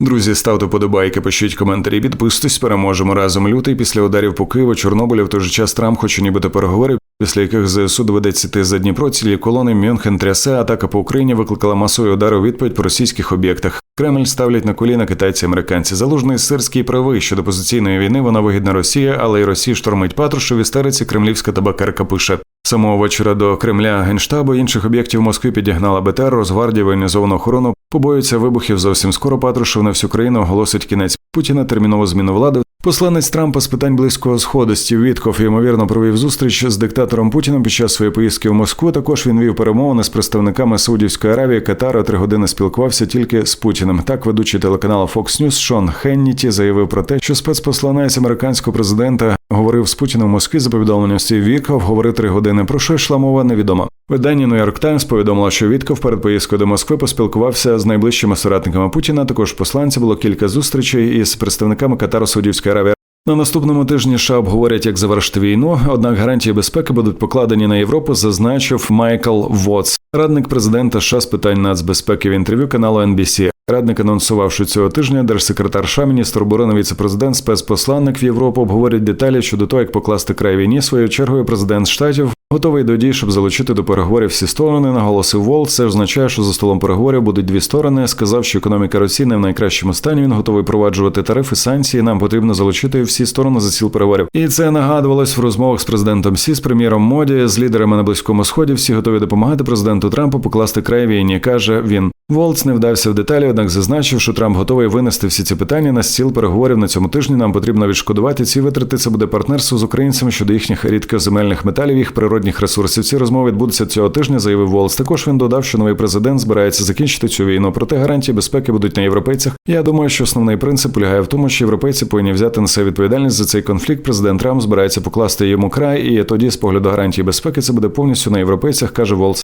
Друзі, ставте подобайки, пишіть коментарі, підписуйтесь, переможемо разом. Лютий після ударів по Києву, Чорнобилі, в той же час Трамп хоче нібито переговори, після яких ЗСУ доведеться йти за Дніпро, цілі колони Мюнхен трясе, атака по Україні викликала масові удари у відповідь по російських об'єктах. Кремль ставлять на коліна китайці американці. Залужний сирський правий щодо позиційної війни. Вона вигідна Росії, але й Росії штормить Патрушев. В істериці кремлівська табакерка пише. Самого вечора до Кремля генштабу інших об'єктів Москви підігнала БТР, Росгвардія, воєнізовану охорону. Побоюються вибухів зовсім скоро. Патрушев на всю країну оголосить кінець Путіна, термінову зміну влади. Посланець Трампа з питань близького сходу Стів Вітков ймовірно провів зустріч з диктатором Путіним під час своєї поїздки в Москву. Також він вів перемовини з представниками Саудівської Аравії, Катару. Три години спілкувався тільки з Путіним. Так, ведучий телеканалу Fox News Шон Хенніті заявив про те, що спецпосланець американського президента говорив з Путіним в Москві. За повідомленням Стів Вітков говорив три години. Про що йшла мова, невідомо. Видання New York Times повідомило, що Вітков перед поїздкою до Москви поспілкувався з найближчими соратниками Путіна. Також посланці було кілька зустрічей із представниками Катару Саудівської Аравії. На наступному тижні США обговорять, як завершити війну. Однак гарантії безпеки будуть покладені на Європу, зазначив Майкл Вотс, радник президента США з питань нацбезпеки в інтерв'ю каналу NBC. Радник анонсував, що цього тижня держсекретар США, міністр оборони, віцепрезидент, спецпосланник в Європу обговорять деталі щодо того, як покласти край війні. Своєю чергою президент штатів готовий до дій, щоб залучити до переговорів всі сторони. Наголосив Волт. Це означає, що за столом переговорів будуть дві сторони. Сказав, що економіка Росії не в найкращому стані. Він готовий проваджувати тарифи, санкції. Нам потрібно залучити всі сторони за сіл переговорів. І це нагадувалось в розмовах з президентом Сі, з прем'єром Моді, з лідерами на близькому сході. Всі готові допомагати президенту Трампу покласти край війні. каже він. Волц не вдався в деталі, однак зазначив, що Трамп готовий винести всі ці питання на стіл переговорів на цьому тижні. Нам потрібно відшкодувати ці витрати. Це буде партнерство з українцями щодо їхніх рідкоземельних металів, їх природних ресурсів. Ці розмови відбудуться цього тижня. Заявив Волц. Також він додав, що новий президент збирається закінчити цю війну. Проте гарантії безпеки будуть на європейцях. Я думаю, що основний принцип полягає в тому, що європейці повинні взяти на себе відповідальність за цей конфлікт. Президент Трамп збирається покласти йому край, і тоді, з погляду гарантії безпеки, це буде повністю на європейцях, каже Волц.